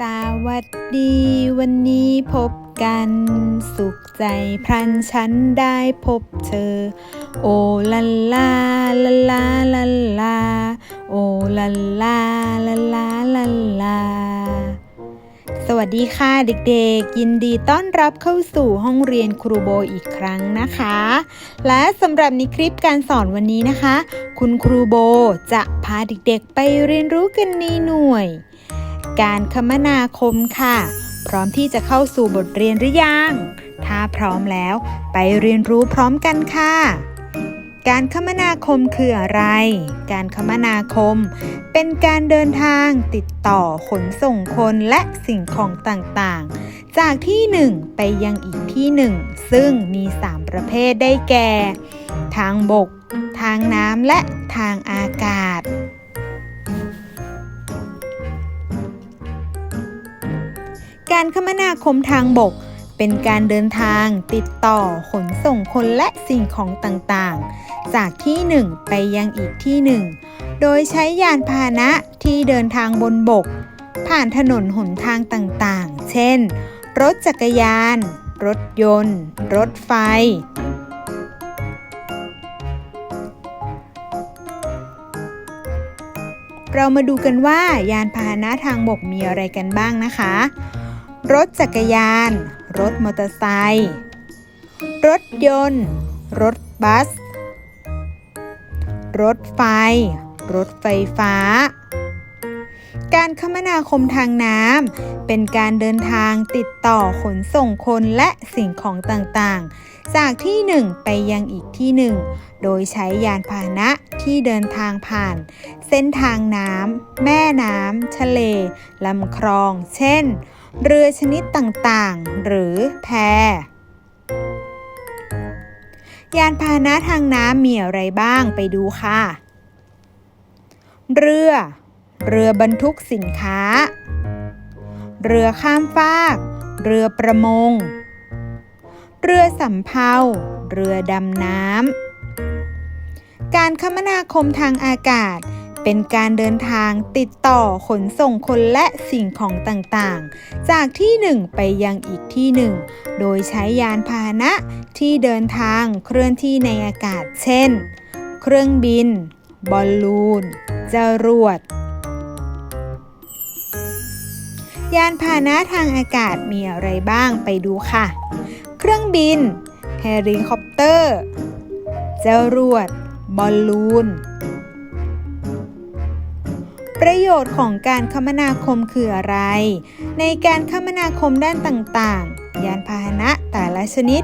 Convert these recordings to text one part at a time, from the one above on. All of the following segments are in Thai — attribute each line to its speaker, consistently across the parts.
Speaker 1: สวัสดีวันนี้พบกัน สุขใจพรันฉันได้พบเธอ โอลาลาลาลาลาลาโอลาลาลาลาลาลาสวัสดีค่ะเด็กๆ ยินดีต้อนรับเข้าสู่ห้องเรียนครูโบอีกครั้งนะคะ และสำหรับในคลิปการสอนวันนี้นะคะ คุณครูโบจะพาเด็กๆไปเรียนรู้กันในหน่วย การคมนาคมค่ะ พร้อมที่จะเข้าสู่บทเรียนหรือยัง ถ้าพร้อมแล้วไปเรียนรู้พร้อมกันค่ะการคมนาคมคืออะไร การคมนาคม เป็นการเดินทางติดต่อขนส่งคนและสิ่งของต่างๆ จากที่หนึ่งไปยังอีกที่หนึ่งซึ่งมี 3 ประเภทได้แก่ ทางบก ทางน้ำและทางอากาศ การคมนาคมทางบก เป็นการเดินทาง ติดต่อขนส่งคนและสิ่งของต่างๆ จากที่หนึ่งไปยังอีกที่หนึ่ง โดยใช้ยานพาหนะที่เดินทางบนบก ผ่านถนนหนทางต่างๆ เช่น รถจักรยาน รถยนต์ รถไฟเรามาดูกันว่ายานพาหนะทางบกมีอะไรกันบ้างนะคะ รถจักรยาน รถมอเตอร์ไซค์รถยนต์ รถบัส รถไฟ รถไฟฟ้า การคมนาคมทางน้ำเป็นการเดินทางติดต่อขนส่งคนและสิ่งของต่างๆ จากที่หนึ่งไปยังอีกที่หนึ่ง โดยใช้ยานพาหนะที่เดินทางผ่าน เส้นทางน้ำแม่น้ำทะเลลำคลอง เช่น เรือชนิดต่างๆ หรือแพ ยานพาหนะทางน้ำมีอะไรบ้างไปดูค่ะ เรือ เรือบรรทุกสินค้า เรือข้ามฟาก เรือประมง เรือสำเภา เรือดำน้ำการคมนาคมทางอากาศ เป็นการเดินทางติดต่อขนส่งคนและสิ่งของต่างๆ จากที่หนึ่งไปยังอีกที่หนึ่ง โดยใช้ยานพาหนะที่เดินทางเคลื่อนที่ในอากาศเช่น เครื่องบิน บอลลูน จรวด ยานพาหนะทางอากาศมีอะไรบ้างไปดูค่ะ เครื่องบิน เฮลิคอปเตอร์ จรวด บอลลูน ประโยชน์ของการคมนาคมคืออะไร ในการคมนาคมด้านต่างๆ ยานพาหนะแต่ละชนิด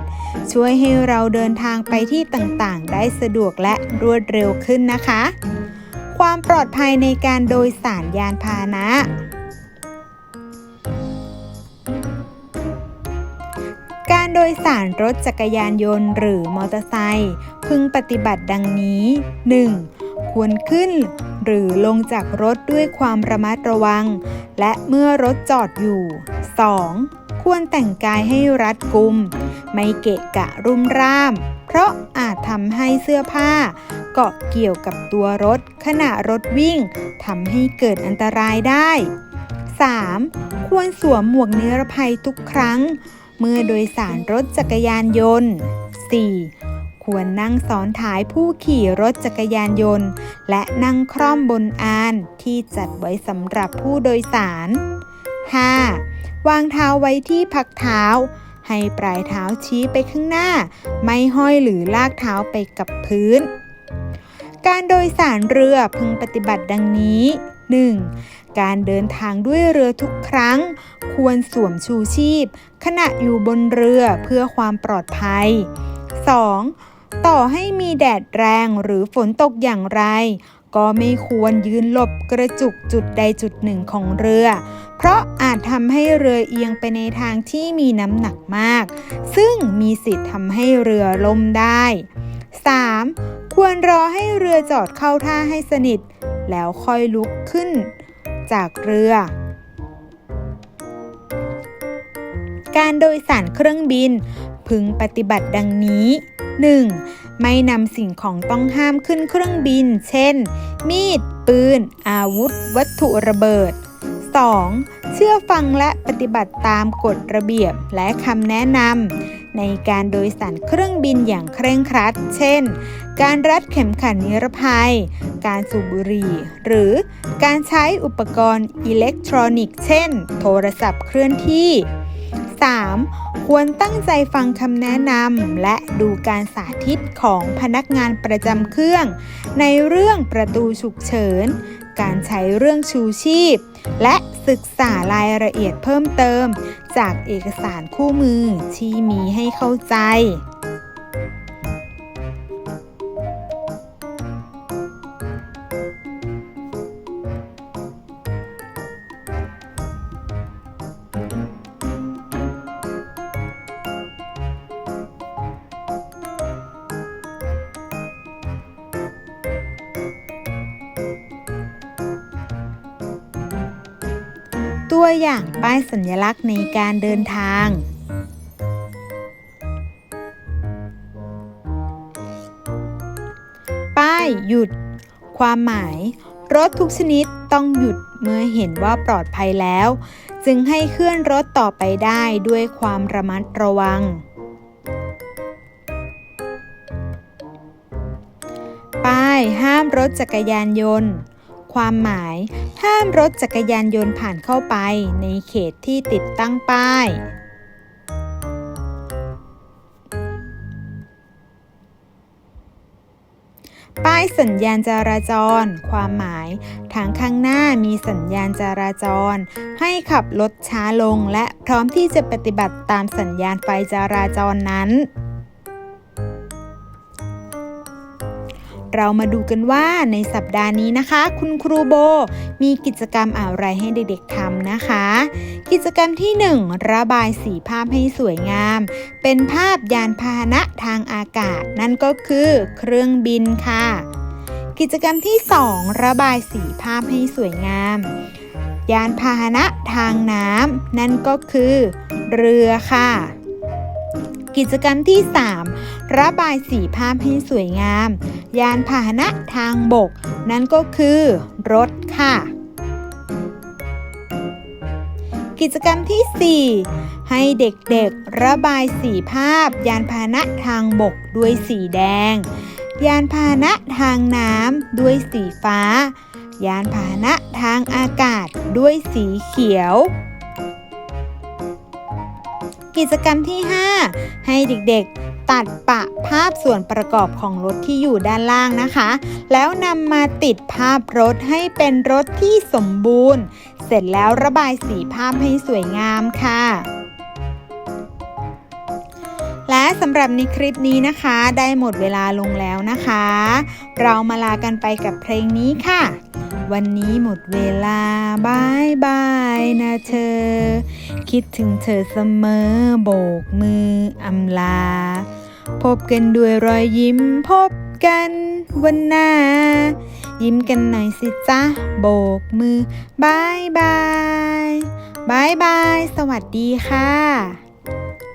Speaker 1: ช่วยให้เราเดินทางไปที่ต่างๆ ได้สะดวกและรวดเร็วขึ้นนะคะ ความปลอดภัยในการโดยสารยานพาหนะการโดยสารรถจักรยานยนต์หรือมอเตอร์ไซค์พึงปฏิบัติดังนี้ 1. ควรขึ้น หรือลงจากรถด้วยความระมัดระวัง และเมื่อรถจอดอยู่ 2. ควรแต่งกายให้รัดกุม ไม่เกะกะรุ่มร่าม เพราะอาจทำให้เสื้อผ้า เกาะเกี่ยวกับตัวรถ ขณะรถวิ่งทำให้เกิดอันตรายได้ 3. ควรสวมหมวกนิรภัยทุกครั้ง เมื่อโดยสารรถจักรยานยนต์ 4. ควรนั่งซ้อนท้ายผู้ขี่รถจักรยานยนต์ และนั่งคร่อมบนอานที่จัดไว้สำหรับผู้โดยสาร 5. วางเท้าไว้ที่พักเท้า ให้ปลายเท้าชี้ไปข้างหน้า ไม่ห้อยหรือลากเท้าไปกับพื้น การโดยสารเรือพึงปฏิบัติดังนี้ 1. การเดินทางด้วยเรือทุกครั้ง ควรสวมชูชีพ ขณะอยู่บนเรือเพื่อความปลอดภัย 2. ต่อให้มีแดดแรงหรือฝนตกอย่างไร ก็ไม่ควรยืนหลบกระจุกจุดใดจุดหนึ่งของเรือ เพราะอาจทำให้เรือเอียงไปในทางที่มีน้ำหนักมาก ซึ่งมีสิทธิ์ทำให้เรือล่มได้ 3. ควรรอให้เรือจอดเข้าท่าให้สนิท แล้วค่อยลุกขึ้นจากเรือ การโดยสารเครื่องบิน พึงปฏิบัติดังนี้ 1. ไม่นำสิ่งของต้องห้ามขึ้นเครื่องบิน เช่น มีด ปืน อาวุธ วัตถุระเบิด 2. เชื่อฟังและปฏิบัติตามกฎระเบียบและคำแนะนำในการโดยสารเครื่องบินอย่างเคร่งครัด เช่น การรัดเข็มขัดนิรภัย การสูบบุหรี่ หรือการใช้อุปกรณ์อิเล็กทรอนิกส์ เช่น โทรศัพท์เคลื่อนที่ 3. ควรตั้งใจฟังคำแนะนำและดูการสาธิตของพนักงานประจำเครื่อง ในเรื่องประตูฉุกเฉิน การใช้เรื่องชูชีพ และศึกษารายละเอียดเพิ่มเติม จากเอกสารคู่มือที่มีให้เข้าใจ ตัวอย่างป้ายสัญลักษณ์ในการเดินทาง ป้ายหยุด ความหมาย รถทุกชนิดต้องหยุดเมื่อเห็นว่าปลอดภัยแล้ว จึงให้เคลื่อนรถต่อไปได้ด้วยความระมัดระวัง ป้ายห้ามรถจักรยานยนต์ ความหมาย ห้ามรถจักรยานยนต์ผ่านเข้าไปในเขตที่ติดตั้งป้าย ป้ายสัญญาณจราจร ความหมาย ทางข้างหน้ามีสัญญาณจราจร ให้ขับรถช้าลงและพร้อมที่จะปฏิบัติตามสัญญาณไฟจราจรนั้น เรามาดูกันว่าในสัปดาห์นี้นะคะ คุณครูโบมีกิจกรรมอะไรให้เด็กๆทำนะคะ กิจกรรมที่ 1 ระบายสีภาพให้สวยงาม เป็นภาพยานพาหนะทางอากาศ นั่นก็คือเครื่องบินค่ะ กิจกรรมที่ 2 ระบายสีภาพให้สวยงาม ยานพาหนะทางน้ำนั่นก็คือ เรือค่ะกิจกรรมที่ 3 ระบายสีภาพให้สวยงาม ยานพาหนะทางบก นั่นก็คือรถค่ะ กิจกรรมที่ 4 ให้เด็กๆระบายสีภาพ ยานพาหนะทางบกด้วยสีแดง ยานพาหนะทางน้ำด้วยสีฟ้า ยานพาหนะทางอากาศด้วยสีเขียวกิจกรรมที่ 5 ให้เด็กๆ ตัดปะภาพส่วนประกอบของรถที่อยู่ด้านล่างนะคะ แล้วนำมาติดภาพรถให้เป็นรถที่สมบูรณ์ เสร็จแล้วระบายสีภาพให้สวยงามค่ะและสำหรับในคลิปนี้นะคะ ได้หมดเวลาลงแล้วนะคะ เรามาลากันไปกับเพลงนี้ค่ะ วันนี้หมดเวลาบายบายนะเธอ คิดถึงเธอเสมอโบกมืออำลา พบกันด้วยรอยยิ้มพบกันวันหน้า ยิ้มกันหน่อยสิจ๊ะ โบกมือบายบายบายบาย สวัสดีค่ะ